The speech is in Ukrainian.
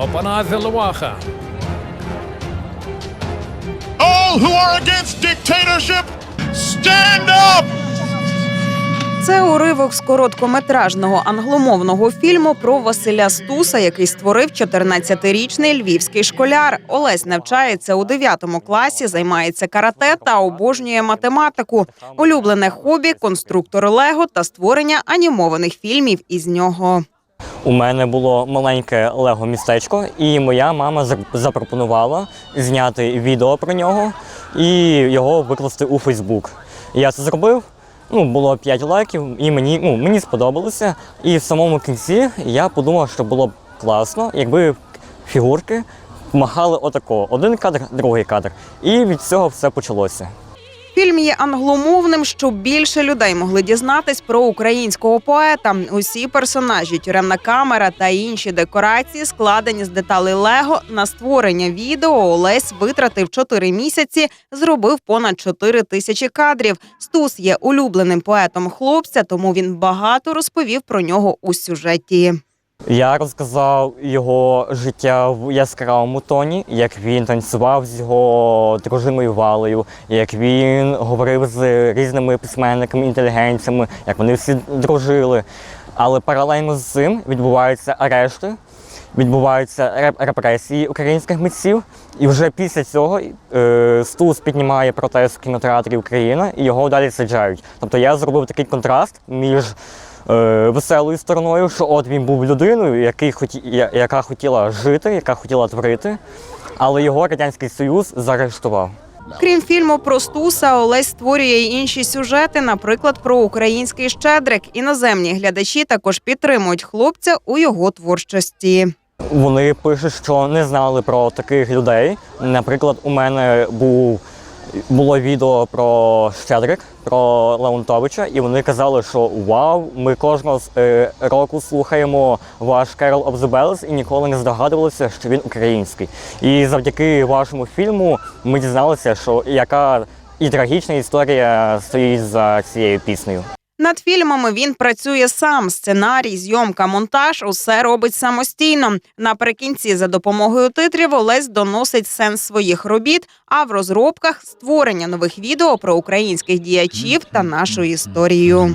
Опаназі Луаха. All who are against dictatorship, stand up! Це уривок з короткометражного англомовного фільму про Василя Стуса, який створив 14-річний львівський школяр. Олесь навчається у 9 класі, займається карате та обожнює математику. Улюблене хобі конструктор Лего та створення анімованих фільмів із нього. У мене було маленьке лего містечко, і моя мама за- запропонувала зняти відео про нього і його викласти у Фейсбук. Я це зробив. Ну, було 5 лайків, і мені, ну, мені сподобалося. І в самому кінці я подумав, що було б класно, якби фігурки махали отако. Один кадр, другий кадр. І від цього все почалося. Фільм є англомовним, щоб більше людей могли дізнатись про українського поета. Усі персонажі, тюремна камера та інші декорації складені з деталей Лего. На створення відео Олесь витратив 4 місяці, зробив понад 4 тисячі кадрів. Стус є улюбленим поетом хлопця, тому він багато розповів про нього у сюжеті. Я розказав його життя в яскравому тоні, як він танцював з його дружиною Валею, як він говорив з різними письменниками, інтелігенціями, як вони всі дружили. Але паралельно з цим відбуваються арешти, відбуваються репресії українських митців. І вже після цього е, Стус піднімає протест в кінотеатрі Україна і його далі саджають. Тобто я зробив такий контраст між е, веселою стороною, що от він був людиною, який хоті, я- яка хотіла жити, яка хотіла творити, але його Радянський Союз заарештував. Крім фільму про Стуса, Олесь створює й інші сюжети, наприклад, про український щедрик. Іноземні глядачі також підтримують хлопця у його творчості. Вони пишуть, що не знали про таких людей. Наприклад, у мене був було відео про Щедрик, про Леонтовича, і вони казали, що вау, ми кожного е, року слухаємо ваш Carol of the Bells і ніколи не здогадувалися, що він український. І завдяки вашому фільму ми дізналися, що яка і трагічна історія стоїть за цією піснею. Над фільмами він працює сам. Сценарій, зйомка, монтаж усе робить самостійно. Наприкінці, за допомогою титрів, Олесь доносить сенс своїх робіт. А в розробках створення нових відео про українських діячів та нашу історію.